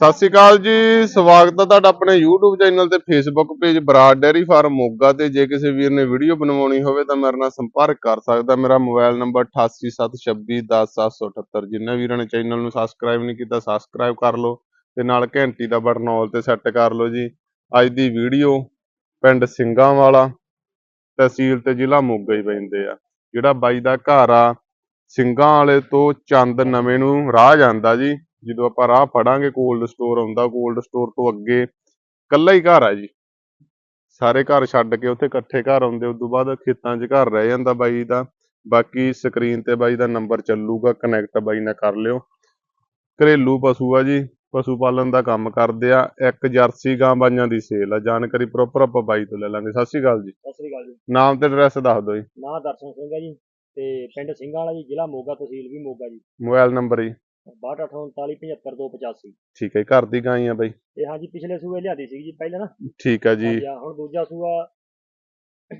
ਸਤਿ ਸ਼੍ਰੀ ਅਕਾਲ ਜੀ, ਸਵਾਗਤ ਹੈ ਤੁਹਾਡਾ ਆਪਣੇ YouTube ਚੈਨਲ ਤੇ Facebook page Brar dairy farm Moga ਤੇ। ਜੇ ਕਿਸੇ ਵੀਰ ਨੇ ਵੀਡੀਓ ਬਣਵਾਉਣੀ ਹੋਵੇ ਤਾਂ ਮੇਰੇ ਨਾਲ ਸੰਪਰਕ ਕਰ ਸਕਦਾ। ਮੇਰਾ ਮੋਬਾਈਲ ਨੰਬਰ 8876210778 ਜਿੰਨੇ ਵੀਰਾਂ ਨੇ ਚੈਨਲ ਨੂੰ ਸਬਸਕ੍ਰਾਈਬ ਨਹੀਂ ਕੀਤਾ ਸਬਸਕ੍ਰਾਈਬ ਕਰ ਲਓ ਤੇ ਨਾਲ ਘੰਟੀ ਦਾ ਬਟਨ ਆਲ ਤੇ ਸੈੱਟ ਕਰ ਲਓ ਜੀ। ਅੱਜ ਦੀ ਵੀਡੀਓ ਪਿੰਡ ਸਿੰਘਾਂ ਵਾਲਾ, ਤਹਿਸੀਲ ਤੇ ਜ਼ਿਲ੍ਹਾ ਮੋਗਾ ਹੀ ਪੈਂਦੇ ਆ। ਜਿਹੜਾ ਬਾਈ ਦਾ ਘਰ ਆ, ਸਿੰਘਾਂ ਵਾਲੇ ਤੋਂ ਚੰਦ ਨਵੇਂ ਨੂੰ ਰਾਹ ਜਾਂਦਾ ਜੀ। ਜਦੋਂ ਆਪਾਂ ਰਾਹ ਫੜਾਂਗੇ ਕੋਲਡ ਸਟੋਰ ਆਉਂਦਾ ਕੋਲਡ ਸਟੋਰ ਤੋਂ ਅੱਗੇ ਕੱਲਾ ਹੀ ਘਰ ਆ ਜੀ। ਸਾਰੇ ਘਰ ਛੱਡ ਕੇ ਉੱਥੇ ਇਕੱਠੇ ਘਰ ਆਉਂਦੇ ਉਸ ਤੋਂ ਬਾਅਦ ਖੇਤਾਂ 'ਚ ਘਰ ਰਹਿ ਜਾਂਦਾ ਬਾਈ ਦਾ। ਬਾਕੀ ਸਕਰੀਨ ਤੇ ਬਾਈ ਦਾ ਨੰਬਰ ਚੱਲੂਗਾ ਕਨੈਕਟ ਬਾਈ ਨਾਲ ਕਰ ਲਿਓ। ਘਰੇਲੂ ਪਸ਼ੂ ਆ ਜੀ ਪਸ਼ੂ ਪਾਲਣ ਦਾ ਕੰਮ ਕਰਦੇ ਆ। ਇੱਕ ਜਰਸੀ ਗਾਂ ਬਾਈਆਂ ਦੀ ਸੇਲ ਆ ਜਾਣਕਾਰੀ ਪ੍ਰੋਪਰ ਆਪਾਂ ਬਾਈ ਤੋਂ ਲੈ ਲਾਂਗੇ। ਸਤਿ ਸ਼੍ਰੀ ਅਕਾਲ ਜੀ। ਸਤਿ ਸ੍ਰੀ ਅਕਾਲ ਜੀ। ਨਾਮ ਤੇ ਐਡਰੈਸ ਦੱਸ ਦਿਓ ਜੀ। ਨਾਂ ਦਰਸ਼ਨ ਸਿੰਘ ਹੈ ਜੀ ਤੇ ਪਿੰਡ ਸਿੰਘਾਂ ਵਾਲਾ ਜੀ ਜ਼ਿਲ੍ਹਾ ਮੋਗਾ ਤਹਿਸੀਲ ਵੀ ਮੋਗਾ ਜੀ। ਮੋਬਾਈਲ ਨੰਬਰ ਜੀ। 6239752285 ਠੀਕ ਹੈ ਘਰ ਦੀ ਗਾਂ ਹੀ ਆ ਬਾਈ। ਇਹ ਹਾਂਜੀ ਪਿਛਲੇ ਸੂਏ ਲਿਆਦੀ ਸੀ ਜੀ ਪਹਿਲਾਂ ਨਾ। ਠੀਕ ਆ ਜੀ। ਹਾਂਜੀ, ਹੁਣ ਦੂਜਾ ਸੂਆ।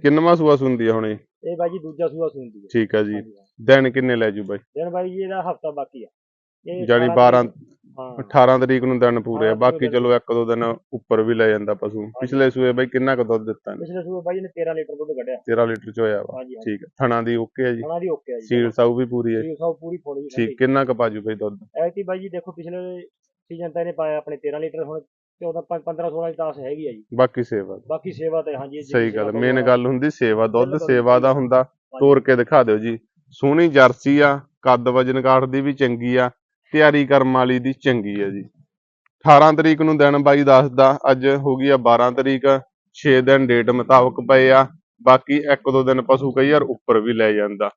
ਕਿੰਨਵਾਂ ਸੂਆ ਸੁੰਦੀ ਆ ਹੁਣ ਇਹ? ਇਹ ਬਾਈ ਜੀ ਦੂਜਾ ਸੂਆ ਸੁਣਦੀ ਹੈ ਠੀਕ ਆ ਜੀ। ਹਾਂਜੀ, ਹਾਂ। ਦਿਨ ਕਿੰਨੇ ਲੈ ਜੂ ਬਾਈ? ਦਿਨ ਬਾਈ ਜੀ ਇਹਦਾ ਹਫਤਾ ਬਾਕੀ ਆ। ਇਹ ਜਾਣੀ 18 12 ਹਾਂ 18 ਤਰੀਕ ਨੂੰ ਦਿਨ ਪੂਰੇ ਆ 18 ਬਾਕੀ ਚਲੋ ਇੱਕ ਦੋ ਦਿਨ ਉੱਪਰ ਵੀ ਲੈ ਜਾਂਦਾ ਪਸ਼ੂ। ਪਿਛਲੇ ਸੂਏ ਬਾਈ ਕਿੰਨਾ ਕੁ ਦੁੱਧ ਦਿੱਤਾ ਨੇ ਪਿਛਲੇ ਸੂਏ ਬਾਈ ਨੇ 13 ਲੀਟਰ ਦੁੱਧ ਕੱਢਿਆ। 13 ਲੀਟਰ ਚ ਹੋਇਆ ਵਾ। ਠੀਕ ਹੈ ਥਣਾ ਦੀ ਓਕੇ ਆ ਜੀ? ਉਹਨਾਂ ਦੀ ਓਕੇ ਆ ਜੀ। ਸੀਲ ਸਾਊ ਵੀ ਪੂਰੀ ਹੈ ਇਹ ਸਭ ਪੂਰੀ ਫੋੜੀ ਜੀ। ਠੀਕ ਕਿੰਨਾ ਕੁ ਪਾਜੂ ਬਾਈ ਦੁੱਧ? ਐਤੀ ਬਾਈ ਜੀ ਦੇਖੋ ਪਿਛਲੇ ਸੀਜ਼ਨ ਤਾਂ ਇਹਨੇ ਪਾਇਆ ਆਪਣੇ 13 ਲੀਟਰ ਹੁਣ 14 15 16 ਦੀ 10 ਹੈਗੀ ਆ ਜੀ। ਬਾਕੀ ਸੇਵਾ ਬਾਕੀ ਸੇਵਾ ਤੇ ਹਾਂਜੀ ਸਹੀ ਗੱਲ ਮੇਨ। ਗੱਲ ਹੁੰਦੀ ਸੇਵਾ ਦੁੱਧ ਸੇਵਾ ਦਾ ਹੁੰਦਾ। ਤੋੜ ਕੇ ਦਿਖਾ ਦਿਓ ਜੀ। ਸੋਹਣੀ ਜਰਸੀ ਆ ਕੱਦ ਵਜਨ ਕਾਠ ਦੀ ਵੀ ਚੰਗੀ ਆ। ਤਿਆਰੀ ਕਰਮ ਵਾਲੀ ਦੀ ਚੰਗੀ ਹੈ ਜੀ। 18 ਤਰੀਕ ਨੂੰ ਦਿਨ ਬਾਈ ਦੱਸਦਾ ਅੱਜ ਹੋ ਗਈ ਆ 12 ਤਰੀਕ 6 ਦਿਨ ਡੇਟ ਮੁਤਾਬਕ ਪਏ ਆ, ਬਾਕੀ ਇੱਕ ਦੋ ਦਿਨ ਪਸ਼ੂ ਕਈ ਯਾਰ ਉੱਪਰ ਵੀ ਲੈ ਜਾਂਦਾ।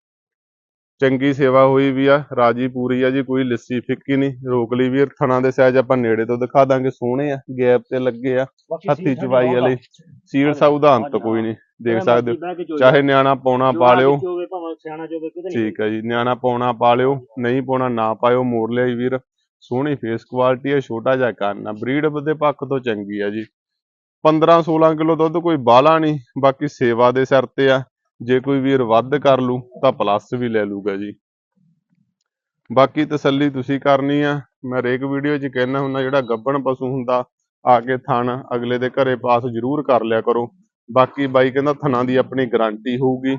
ਚੰਗੀ ਸੇਵਾ ਹੋਈ ਵੀ ਆ ਰਾਜੀ ਪੂਰੀ ਆ ਜੀ ਕੋਈ ਲੱਸੀ ਫਿੱਕੀ ਨਹੀਂ ਰੋਕ ਲਈ ਵੀਰ ਥਣਾ ਦੇ ਸਾਈਜ਼ ਆਪਾਂ ਨੇੜੇ ਤੋਂ ਦਿਖਾ ਦਾਂਗੇ ਸੋਹਣੇ ਆ ਗੈਪ ਤੇ ਲੱਗੇ ਆ ਹੱਥੀ ਚਵਾਈ ਆ। ਵਾਲੇ ਸਾਊ ਦਾ ਅੰਤ ਕੋਈ ਨਹੀਂ ਦੇਖ ਸਕਦੇ ਚਾਹੇ ਨਿਆਣਾ ਪਾਉਣਾ ਪਾ ਲਿਓ। ਠੀਕ ਹੈ ਜੀ ਨਿਆਣਾ ਪਾਉਣਾ ਪਾ ਲਿਓ ਨਹੀਂ ਪਾਉਣਾ ਨਾ ਪਾਇਓ ਮੋੜ ਲਿਆ ਜੀ ਵੀਰ। ਸੋਹਣੀ ਫੇਸ ਕੁਆਲਿਟੀ ਹੈ ਛੋਟਾ ਜਿਹਾ ਕੰਨ ਆ ਬਰੀਡ ਦੇ ਪੱਖ ਤੋਂ ਚੰਗੀ ਆ ਜੀ। 15 16 ਕਿਲੋ ਦੁੱਧ ਕੋਈ ਬਾਲਾ ਨਹੀਂ ਬਾਕੀ ਸੇਵਾ ਦੇ ਸਿਰ ਤੇ ਆ। ਜੇ ਕੋਈ ਵੀਰ ਵੱਧ ਕਰ ਲੂ ਤਾਂ ਪਲੱਸ ਵੀ ਲੈ ਲੂਗਾ ਜੀ। ਬਾਕੀ ਤਸੱਲੀ ਤੁਸੀਂ ਕਰਨੀ ਆ। ਮੈਂ ਹਰੇਕ ਵੀਡੀਓ 'ਚ ਕਹਿਣਾ ਹੁੰਦਾ, ਜਿਹੜਾ ਗੱਬਣ ਪਸ਼ੂ ਹੁੰਦਾ, ਆ ਕੇ ਥਣ ਅਗਲੇ ਦੇ ਘਰੇ ਪਾਸ ਜ਼ਰੂਰ ਕਰ ਲਿਆ ਕਰੋ। ਬਾਕੀ ਬਾਈ ਕਹਿੰਦਾ ਥਣਾ ਦੀ ਆਪਣੀ ਗਾਰੰਟੀ ਹੋਊਗੀ।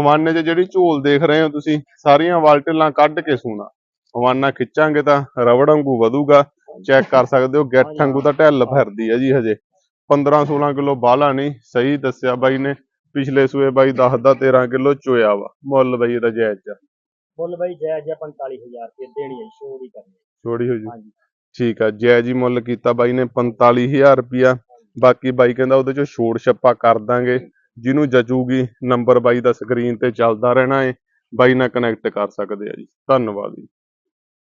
ਹਵਾਨੇ 'ਚ ਜਿਹੜੀ ਝੋਲ ਦੇਖ ਰਹੇ ਹੋ ਤੁਸੀਂ, ਸਾਰੀਆਂ ਵਾਲਟਲਾਂ ਕੱਢ ਕੇ ਸੂਣਾ। ਹਵਾਨਾ ਖਿੱਚਾਂਗੇ ਤਾਂ ਰਵੜ ਵਾਂਗੂ ਵਧੂਗਾ। ਚੈੱਕ ਕਰ ਸਕਦੇ ਹੋ, ਗਿੱਠ ਵਾਂਗੂ ਤਾਂ ਢਿੱਲ ਫਿਰਦੀ ਹੈ ਜੀ ਹਜੇ। 15 16 ਕਿਲੋ ਬਾਹਲਾ ਨਹੀਂ, ਸਹੀ ਦੱਸਿਆ ਬਾਈ ਨੇ। ਪਿਛਲੇ ਸੂਏ ਬਾਈ ਦੱਸਦਾ 13 ਕਿਲੋ ਚੋਇਆ ਵਾ ਮੁੱਲ ਬਾਈ ਇਹਦਾ ਜਾਇਜ਼ ਆ। ਮੁੱਲ ਬਾਈ ਜਾਇਜ਼ ਆ 45000 ਰੁਪਏ ਦੇਣੀ ਹੈ ਦੀ ਕਰਨੀ ਛੋੜੀ ਹੋ ਜੀ। ਹਾਂਜੀ। ਠੀਕ ਆ ਜਾਇਜ਼ ਹੀ ਮੁੱਲ ਕੀਤਾ ਬਾਈ ਨੇ 45000 ਰੁਪਿਆ ਬਾਕੀ ਬਾਈ ਕਹਿੰਦਾ ਉਹਦੇ ਚੋਂ ਛੋੜ ਛੱਪਾ ਕਰ ਦਾਂਗੇ। ਜਿਹਨੂੰ ਜਚੂਗੀ ਨੰਬਰ ਬਾਈ ਦਾ ਸਕਰੀਨ ਤੇ ਚੱਲਦਾ ਰਹਿਣਾ ਏ। ਬਾਈ ਨਾਲ ਕਨੈਕਟ ਕਰ ਸਕਦੇ ਆ ਜੀ। ਧੰਨਵਾਦ ਜੀ।